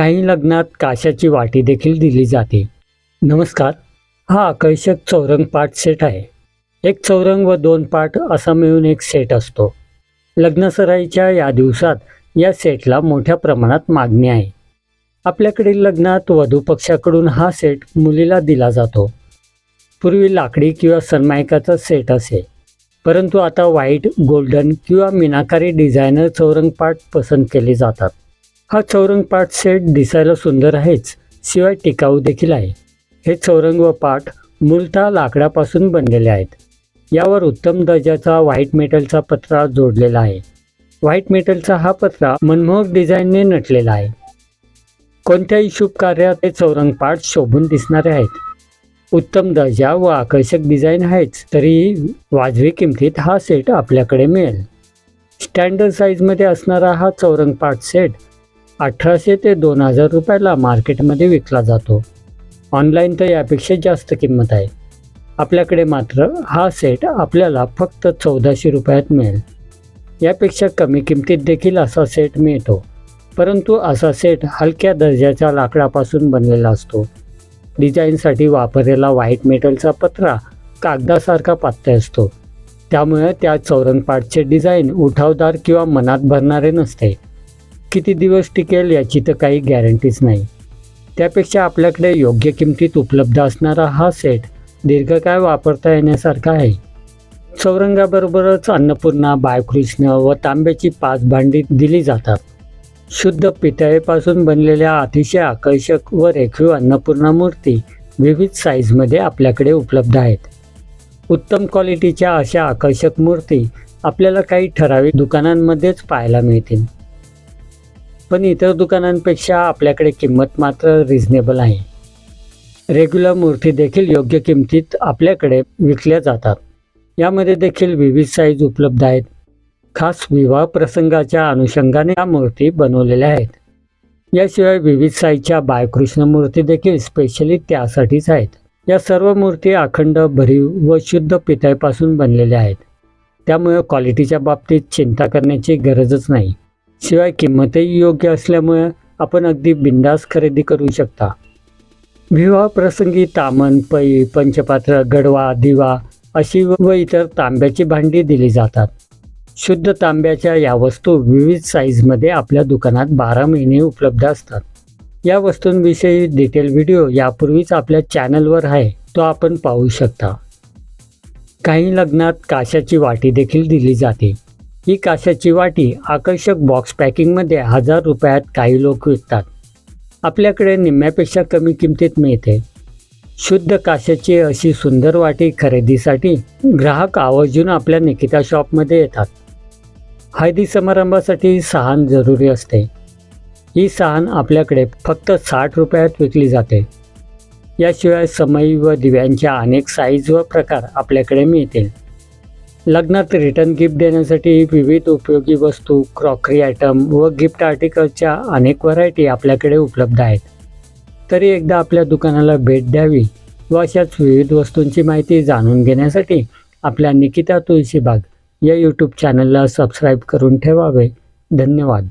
काही लग्नात काशाची वाटी देखील दिली जाते. नमस्कार. हा आकर्षक चौरंग पाठ सेट आहे. एक चौरंग व दोन पाठ असा मिळून एक सेट असतो. लग्नसराईच्या या दिवसात या सेटला मोठ्या प्रमाणात मागणी आहे. आपल्याकडील लग्नात वधू पक्षाकडून हा सेट मुलीला दिला जातो. पूर्वी लाकडी किंवा सनमायकाचा सेट असे. परंतु आता व्हाईट गोल्डन किंवा मिनाकारी डिझायनर चौरंगपाट पसंत केले जातात. हा चौरंग पाट सेट दिसायला सुंदर आहेच शिवाय टिकाऊ देखील आहे. हे चौरंग व पाट मूलतः लाकडापासून बनलेले आहेत. यावर उत्तम दर्जाचा व्हाईट मेटलचा पत्रा जोडलेला आहे. व्हाईट मेटलचा हा पत्रा मनमोहक डिझाईनने नटलेला आहे. कोणत्याही शुभ कार्यात हे चौरंग पाट शोभून दिसणारे आहेत. उत्तम दर्जा व आकर्षक डिझाईन आहेच तरी वाजवी किमतीत हा सेट आपल्याकडे मिळेल. स्टँडर्ड साईजमध्ये असणारा हा चौरंग पाट सेट अठराशे ते दोन हजार रुपयाला मार्केटमध्ये विकला जातो. ऑनलाईन तर यापेक्षा जास्त किंमत आहे. आपल्याकडे मात्र हा सेट आपल्याला फक्त चौदाशे रुपयात मिळेल. यापेक्षा कमी किमतीत देखील असा सेट मिळतो. परंतु असा सेट हलक्या दर्जाच्या लाकडापासून बनलेला असतो. डिझाईनसाठी वापरलेला व्हाईट मेटलचा पत्रा कागदासारखा पातळ असतो. त्यामुळे त्या चौरंगपाटचे डिझाईन उठावदार किंवा मनात भरणारे नसते. किती दिवस टिकेल याची तर काही गॅरंटीच नाही. त्यापेक्षा आपल्याकडे योग्य किमतीत उपलब्ध असणारा हा सेट दीर्घकाळ वापरता येण्यासारखा आहे. चौरंगाबरोबरच अन्नपूर्णा बाळकृष्ण व तांब्याची पाच भांडी दिली जातात. शुद्ध पितळेपासून बनलेल्या अतिशय आकर्षक व रेखीव अन्नपूर्णा मूर्ती विविध साईजमध्ये आपल्याकडे उपलब्ध आहेत. उत्तम क्वालिटीच्या अशा आकर्षक मूर्ती आपल्याला काही ठराविक दुकानांमध्येच पाहायला मिळतील. पण इतर दुकानांपेक्षा आपल्याकडे किंमत मात्र रिझनेबल आहे. रेग्युलर मूर्ती देखील योग्य किमतीत आपल्याकडे विकल्या जातात. यामध्ये देखील विविध साईज उपलब्ध आहेत. खास विवाह प्रसंगाच्या अनुषंगाने या मूर्ती बनवलेल्या आहेत. याशिवाय विविध साईजच्या बाळकृष्ण मूर्ती देखील स्पेशली त्यासाठीच आहेत. या सर्व मूर्ती अखंड भरीव व शुद्ध पितळपासून बनलेल्या आहेत. त्यामुळे क्वालिटीच्या बाबतीत चिंता करण्याची गरजच नाही. शिवाय किंमतही योग्य असल्यामुळे आपण अगदी बिंदास खरेदी करू शकता. विवाहप्रसंगी तामन पै पंचपात्र गडवा दिवा अशी व इतर तांब्याची भांडी दिली जातात. शुद्ध तांब्याच्या या वस्तू विविध साईजमध्ये आपल्या दुकानात बारा महिने उपलब्ध असतात. या वस्तूंविषयी डिटेल व्हिडिओ यापूर्वीच आपल्या चॅनलवर आहे तो आपण पाहू शकता. काही लग्नात काशाची वाटी देखील दिली जाते. ही काशाची वाटी आकर्षक बॉक्स पॅकिंगमध्ये हजार रुपयात काही लोक विकतात. आपल्याकडे निम्म्यापेक्षा कमी किमतीत मिळते. शुद्ध काशाची अशी सुंदर वाटी खरेदीसाठी ग्राहक आवर्जून आपल्या निकिता शॉपमध्ये येतात. हळदी समारंभासाठी सहान जरुरी असते. ही सहान आपल्याकडे फक्त साठ रुपयात विकली जाते. याशिवाय समई व दिव्यांच्या अनेक साईज व प्रकार आपल्याकडे मिळतील. लग्नात रिटर्न गिफ्ट देण्यासाठी विविध उपयोगी वस्तू क्रॉकरी आयटम व गिफ्ट आर्टिकलच्या अनेक व्हरायटी आपल्याकडे उपलब्ध आहेत. तरी एकदा आपल्या दुकानाला भेट द्यावी व अशाच विविध वस्तूंची माहिती जाणून घेण्यासाठी आपल्या निकिता तुळशीबाग या यूट्यूब चॅनलला सबस्क्राईब करून ठेवावे. धन्यवाद.